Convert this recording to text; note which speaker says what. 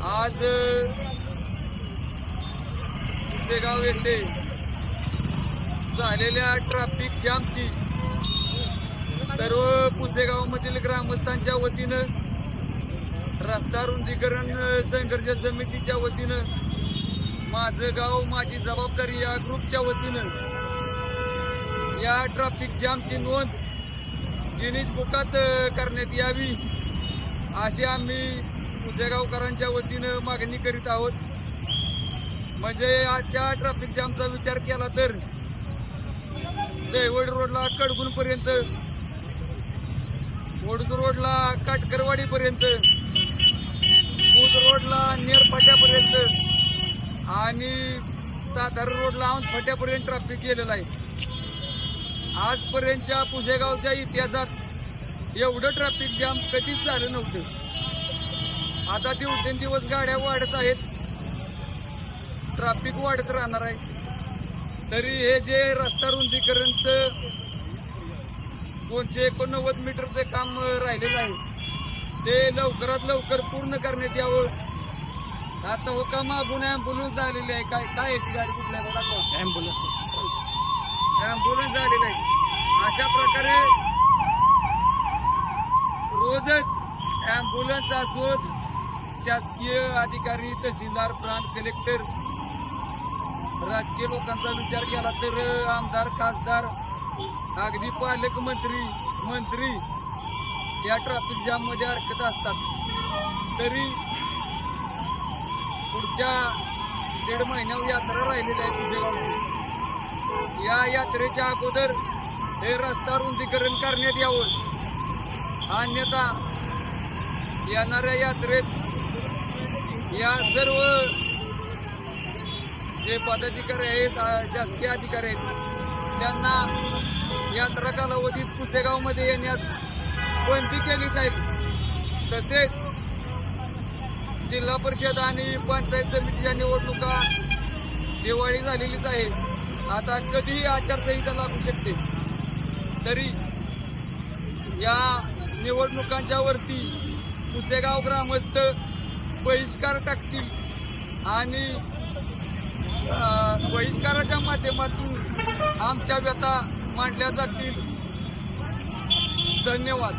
Speaker 1: आज पुसेगाव येथे झालेल्या ट्रॅफिक जामची सर्व पुसेगावमधील ग्रामस्थांच्या वतीनं रस्ता रुंदीकरण संघर्ष समितीच्या वतीनं माझं गाव माझी जबाबदारी या ग्रुपच्या वतीनं या ट्रॅफिक जामची नोंद गिनीज बुकात करण्यात यावी अशी आम्ही पुजेगावकरांच्या वतीनं मागणी करीत आहोत. म्हणजे आजच्या ट्रॅफिक जामचा विचार केला तर जयवड रोडला कडगुणपर्यंत वडूज रोडला काटकरवाडीपर्यंत पूज रोडला नेरफाट्यापर्यंत आणि सातारा रोडला औंध फाट्यापर्यंत ट्रॅफिक गेलेलं आहे. आजपर्यंतच्या पुजेगावच्या इतिहासात एवढं ट्रॅफिक जाम कधीच झालं नव्हतं. आता दिवसेंदिवस गाड्या वाढत आहेत. ट्रॅफिक वाढत राहणार आहे. तरी हे जे रस्ता रुंदीकरणचं दोनशे एकोणनव्वद मीटरचं काम राहिलेलं आहे ते लवकरात लवकर पूर्ण करण्यात यावं. आता हो का मागून ॲम्ब्युलन्स आलेली आहे. काय काय आहे ती गाडी कुठल्या गावात
Speaker 2: ॲम्ब्युलन्स
Speaker 1: ॲम्ब्युलन्स आलेलं आहे. अशा प्रकारे रोजच ॲम्ब्युलन्स असोत शासकीय अधिकारी तहसीलदार प्रांत कलेक्टर राजकीय लोकांचा विचार केला तर आमदार खासदार अगदी पालकमंत्री मंत्री या ट्रॅफिक जाममध्ये अडकत असतात. तरी पुढच्या दीड महिन्यावर यात्रा राहिलेली आहे तुझे या यात्रेच्या अगोदर हे रस्ता रुंदीकरण करण्यात यावं. अन्यथा येणाऱ्या यात्रेत या सर्व जे पदाधिकारी आहेत शासकीय अधिकारी आहेत त्यांना यात्रा कालावधीत पुसेगावमध्ये येण्यास बंदी केली जाईल. तसेच जिल्हा परिषद आणि पंचायत समितीच्या निवडणुका दिवाळी झालेलीच आहे. आता कधीही आचारसंहिता लागू शकते. तरी या निवडणुकांच्या वरती पुसेगाव ग्रामस्थ बहिष्कार टाकतील. आणि बहिष्काराच्या माध्यमातून आमच्या व्यथा मांडल्या जातील. धन्यवाद.